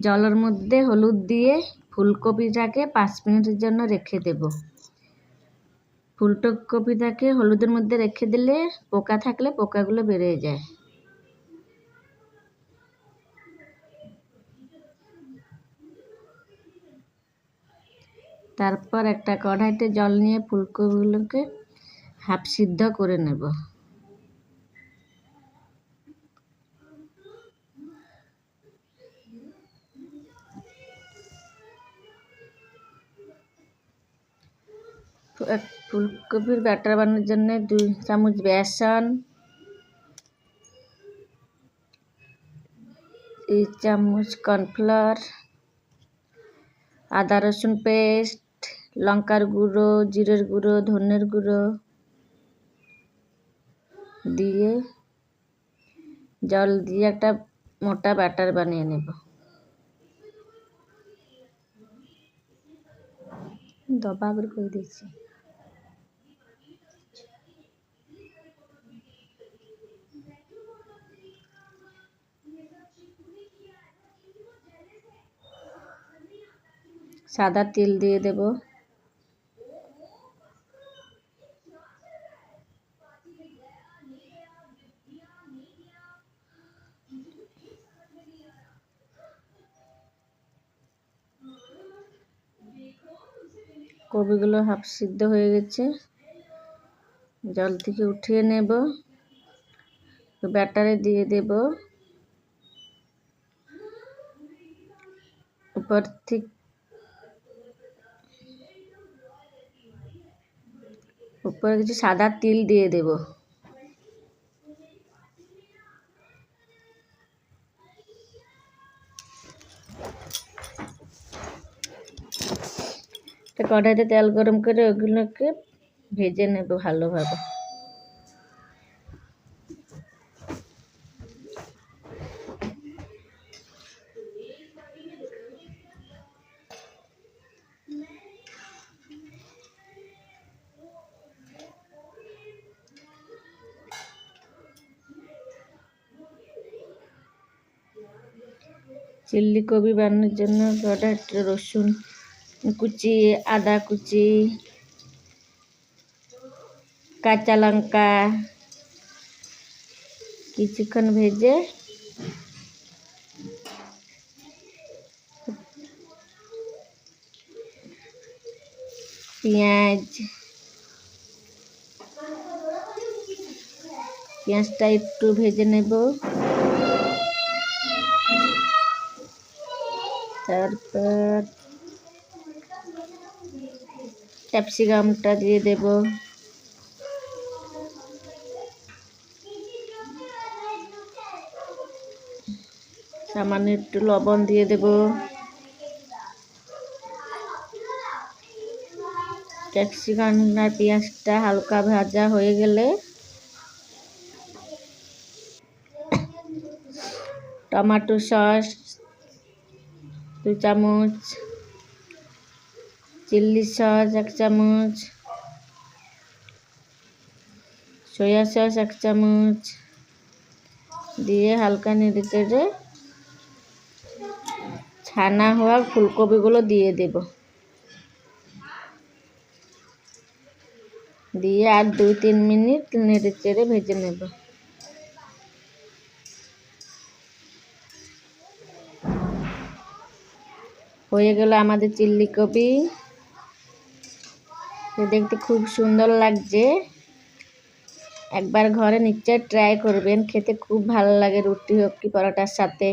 জলের মধ্যে হলুদ দিয়ে ফুলকপিটাকে পাঁচ মিনিটের জন্য রেখে দেব। ফুলকপিটাকে হলুদের মধ্যে রেখে দিলে পোকা থাকলে পোকাগুলো বেরিয়ে যায়। তারপর একটা কড়াইতে জল নিয়ে ফুলকপিগুলোকে হাফ সিদ্ধ করে নেব। ফুলকপির ব্যাটার বানানোর জন্য দুই চামচ বেসন দুই চামচ কর্নফ্লাওয়ার, আদা রসুন পেস্ট, লঙ্কার গুঁড়ো, জিরের গুঁড়ো, ধনের গুঁড়ো দিয়ে জল দিয়ে একটা মোটা ব্যাটার বানিয়ে নেব। দবা করে দিচ্ছি। সাদা তেল দিয়ে দেব। কপিগুলো হাফ সিদ্ধ হয়ে গেছে। জল থেকে উঠিয়ে নেব। ব্যাটারে দিয়ে দেব। উপর থেকে উপরে কিছু সাদা তিল দিয়ে দেব। কড়াইতে তেল গরম করে ওগুলোকে ভেজে নেব ভালোভাবে। চিল্লি কপি বানানোর জন্য কড়াইতে রসুন কুচি, আদা কুচি, কাঁচা লঙ্কা কিছুক্ষণ ভেজে পেঁয়াজ, পেঁয়াজটা একটু ভেজে নেব। তারপর ক্যাপসিকামটা দিয়ে দেব। সামান্য একটু লবণ দিয়ে দেব। ক্যাপসিকাম আর পেঁয়াজটা হালকা ভাজা হয়ে গেলে টমেটো সস দু চামচ চিল্লি সস এক চামচ, সয়া সস এক চামচ, দিয়ে হালকা নেড়ে ছানা হওয়া ফুলকপিগুলো দিয়ে দেব। দিয়ে আর দুই তিন মিনিট নেড়ে চেড়ে ভেজে নেব। হয়ে গেল আমাদের চিল্লি কপি। দেখতে খুব সুন্দর লাগছে। একবার ঘরে নিশ্চয় ট্রাই করবেন, খেতে খুব ভালো লাগে রুটি হোক কি পরোটার সাথে।